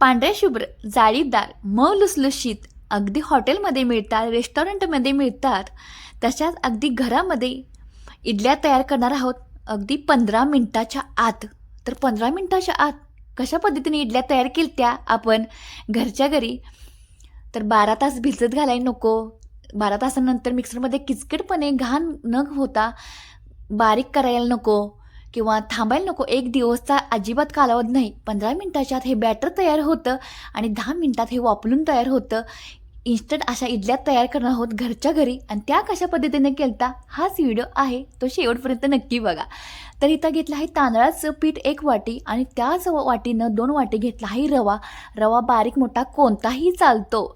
पांढऱ्या शुभ्र जाळीदार मऊ लुसलुशीत अगदी हॉटेलमध्ये मिळतात रेस्टॉरंटमध्ये मिळतात. तशाच अगदी घरामध्ये इडल्या तयार करणार आहोत अगदी पंधरा मिनटाच्या आत. तर पंधरा मिनटाच्या आत कशा पद्धतीने इडल्या तयार केल्या त्या आपण घरच्या घरी? तर बारा तास भिजत घालायला नको. बारा तासानंतर मिक्सरमध्ये किचकटपणे घाण न होता बारीक करायला नको. किंवा थांबायला नको. एक दिवसचा अजिबात कालावधी नाही. पंधरा मिनटाच्या आत हे बॅटर तयार होतं आणि दहा मिनटात हे वापरून तयार होतं. इन्स्टंट अशा इडल्या तयार करणार आहोत घरच्या घरी. आणि त्या कशा पद्धतीने केलता? हाच व्हिडिओ आहे. तो शेवटपर्यंत नक्की बघा. तर इथं घेतलं आहे तांदळाचं पीठ एक वाटी आणि त्याच वाटीनं दोन वाटी घेतला आहे रवा. रवा बारीक मोठा कोणताही चालतो.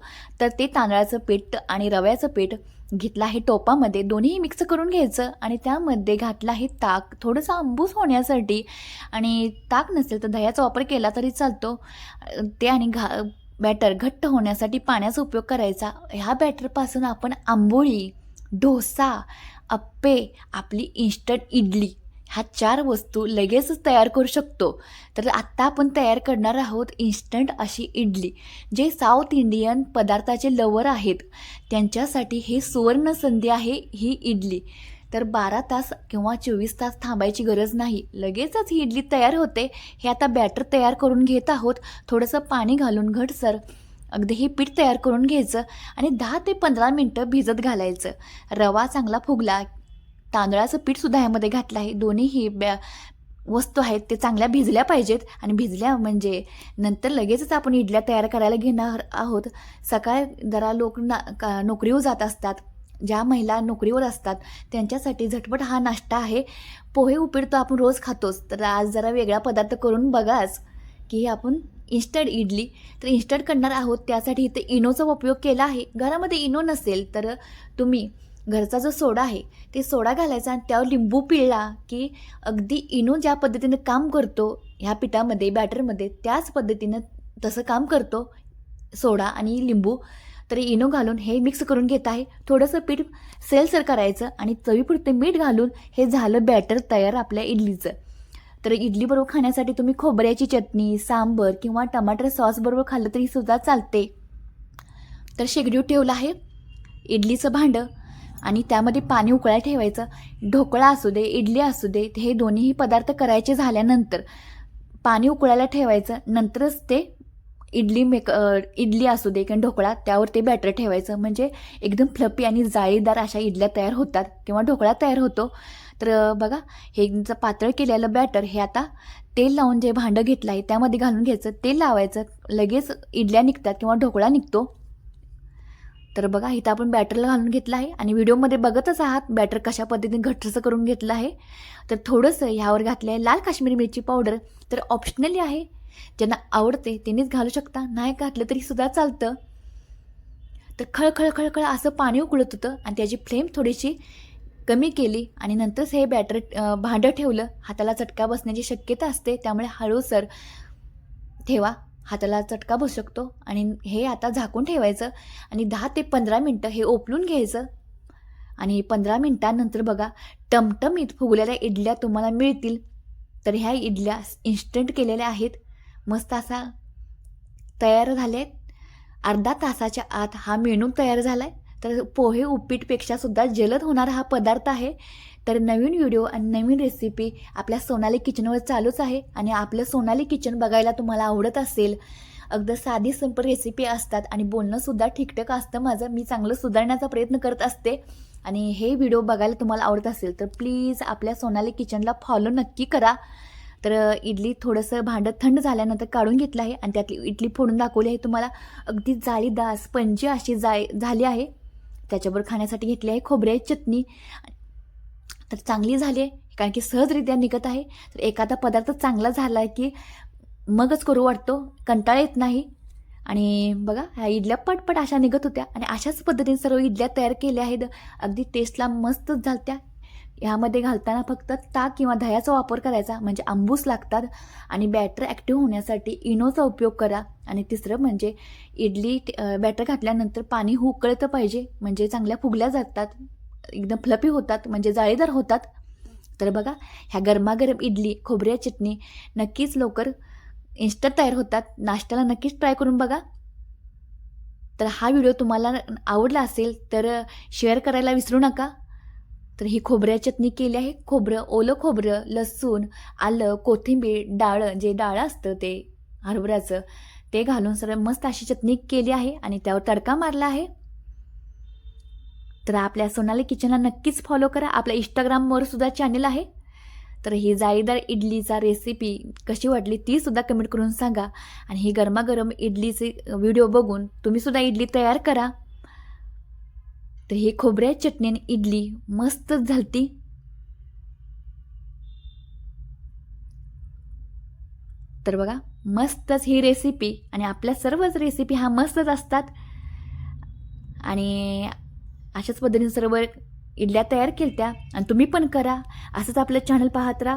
तर ते तांदळाचं पीठ आणि रव्याचं पीठ घेतलं आहे टोपामध्ये. दोन्ही मिक्स करून घ्यायचं आणि त्यामध्ये घातलं आहे ताक. थोडंसं आंबूस होण्यासाठी आणि ताक नसेल तर दह्याचा वापर केला तरी चालतो. ते आणि घा बॅटर घट्ट होण्यासाठी पाण्याचा उपयोग करायचा. ह्या बॅटरपासून आपण आंबोळी डोसा अप्पे आपली इन्स्टंट इडली ह्या चार वस्तू लगेचच तयार करू शकतो. तर आत्ता आपण तयार करणार आहोत इन्स्टंट अशी इडली जे साऊथ इंडियन पदार्थाचे लवर आहेत. त्यांच्यासाठी हे सुवर्ण संधी आहे ही इडली. तर बारा तास किंवा चोवीस तास थांबायची गरज नाही. लगेचच ही इडली तयार होते. हे आता बॅटर तयार करून घेत आहोत. थोडंसं पाणी घालून घटसर अगदी हे पीठ तयार करून घ्यायचं आणि दहा ते पंधरा मिनटं भिजत घालायचं. रवा चांगला फुगला. तांदळाचं पीठसुद्धा ह्यामध्ये घातलं आहे. दोन्हीही बॅ वस्तू आहेत ते चांगल्या भिजल्या पाहिजेत. आणि भिजल्या म्हणजे नंतर लगेचच आपण इडल्या तयार करायला घेणार आहोत. सकाळ जरा लोक ना का नोकरीवर जात असतात. ज्या महिला नोकरीवर असतात त्यांच्यासाठी झटपट हा नाश्ता आहे. पोहे उपीट तो आपण रोज खातोच. तर आज जरा वेगळा पदार्थ करून बघाच की आपण इन्स्टंट इडली. तर इन्स्टंट करणार आहोत त्यासाठी इथे इनोचा उपयोग केला आहे. घरामध्ये इनो नसेल तर तुम्ही घरचा जो सोडा आहे ते सोडा घालायचा आणि त्यावर लिंबू पिळला की अगदी इनो ज्या पद्धतीनं काम करतो ह्या पिठामध्ये बॅटरमध्ये त्याच पद्धतीनं तसं काम करतो सोडा आणि लिंबू. तर इनो घालून हे मिक्स करून घेत आहे. थोडंसं पीठ सेलसर करायचं आणि चवीपुरते मीठ घालून हे झालं बॅटर तयार आपल्या इडलीचं. तर इडलीबरोबर खाण्यासाठी तुम्ही खोबऱ्याची चटणी सांबर किंवा टमाटर सॉसबरोबर खाल्लं तरी सुद्धा चालते. तर शेगडी ठेवलं आहे इडलीचं भांडं आणि त्यामध्ये पाणी उकळायला ठेवायचं. ढोकळा असू दे इडली असू दे हे दोन्हीही पदार्थ करायचे झाल्यानंतर पाणी उकळायला ठेवायचं. नंतरच ते इडली मेक इडली असू दे किंवा ढोकळा त्यावर ते बॅटर ठेवायचं. म्हणजे एकदम फ्लपी आणि जाळीदार अशा इडल्या तयार होतात. किंवा ढोकळा तयार होतो. तर बघा हे पातळ केलेलं बॅटर हे आता तेल लावून जे भांडं घेतलं आहे त्यामध्ये घालून घ्यायचं. तेल लावायचं. लगेच इडल्या निघतात किंवा ढोकळा निघतो. तर बघा इथं आपण बॅटरला घालून घेतलं आहे. आणि व्हिडिओमध्ये बघतच आहात बॅटर कशा पद्धतीने घट्टसं करून घेतलं आहे. तर थोडंसं ह्यावर घातलं आहे लाल काश्मीरी मिरची पावडर. तर ऑप्शनली आहे. ज्यांना आवडते त्यांनीच घालू शकता. नाही घातलं तरी सुद्धा चालतं. तर खळखळ खळखळ असं पाणी उकळत होतं आणि त्याची फ्लेम थोडीशी कमी केली आणि नंतरच हे बॅटर भांडं ठेवलं. हाताला चटका बसण्याची शक्यता असते त्यामुळे हळूसर ठेवा. हाताला चटका बसू शकतो आणि हे आता झाकून ठेवायचं आणि दहा ते पंधरा मिनटं हे ओपलून घ्यायचं. आणि पंधरा मिनटानंतर बघा टमटमीत फुगलेल्या इडल्या तुम्हाला मिळतील. तर ह्या इडल्या इन्स्टंट केलेल्या आहेत. मस्त असा तयार झाले अर्धा तासाच्या आत हा मेनू तयार झाला आहे तर पोहे उपीटपेक्षा सुद्धा जलद होणारा हा पदार्थ आहे. तर नवीन व्हिडिओ आणि नवीन रेसिपी आपल्या सोनाली किचनवर चालूच आहे. आणि आपलं सोनाली किचन बघायला तुम्हाला आवडत असेल. अगदी साधी सिंपल रेसिपी असतात आणि बोलणंसुद्धा ठीकठाक असतं माझं. मी चांगलं सुधारण्याचा प्रयत्न करत असते. आणि हे व्हिडिओ बघायला तुम्हाला आवडत असेल तर प्लीज आपल्या सोनाली किचनला फॉलो नक्की करा. तर इडली थोडंसं भांडं थंड झाल्यानंतर काढून घेतलं आहे आणि त्यातली इडली फोडून दाखवली आहे. तुम्हाला अगदी जाळीदार स्पंजी अशी जाय झाली आहे. त्याच्याबरोबर खाण्यासाठी घेतली आहे खोबऱ्याची चटणी. तर चांगली झाली आहे कारण की सहजरित्या निघत आहे. तर एखादा पदार्थ चांगला झाला आहे की मगच करू वाटतो कंटाळा येत नाही. आणि बघा ह्या इडल्या पटपट अशा निघत होत्या आणि अशाच पद्धतीने सर्व इडल्या तयार केल्या आहेत. अगदी टेस्टला मस्तच झालत्या. ह्यामध्ये घालताना फक्त ताक किंवा दह्याचा वापर करायचा म्हणजे आंबूस लागतात आणि बॅटर ॲक्टिव्ह होण्यासाठी इनोचा उपयोग करा. आणि तिसरं म्हणजे इडली बॅटर घातल्यानंतर पाणी उकळतं पाहिजे म्हणजे चांगल्या फुगल्या जातात एकदम फ्लपी होतात म्हणजे जाळीदार होतात. तर बघा ह्या गरमागरम इडली खोबऱ्या चटणी नक्कीच लवकर इन्स्टंट तयार होतात. नाश्त्याला नक्कीच ट्राय करून बघा. तर हा व्हिडिओ तुम्हाला आवडला असेल तर शेअर करायला विसरू नका. तर ही खोबऱ्या चटणी केली आहे. खोबरं ओलं खोबरं लसूण आलं कोथिंबीर डाळं जे डाळ असतं ते हरभऱ्याचं ते घालून सर मस्त अशी चटणी केली आहे आणि त्यावर तडका मारला आहे. तर आपल्या सोनाली किचनला नक्कीच फॉलो करा. आपल्या इंस्टाग्रामवर सुद्धा चॅनल आहे. तर ही जाळीदार इडलीचा रेसिपी कशी वाटली ती सुद्धा कमेंट करून सांगा. आणि ही गरमागरम इडलीचे व्हिडिओ बघून तुम्ही सुद्धा इडली तयार करा. तर ही खोबऱ्या चटणी इडली मस्तच झालती. तर बघा मस्तच ही रेसिपी आणि आपल्या सर्वच रेसिपी हा मस्तच असतात. आणि अशाच पद्धतीने सर्व इडल्या तयार केल्या आणि तुम्ही पण करा. असंच आपलं चॅनल पाहत राहा.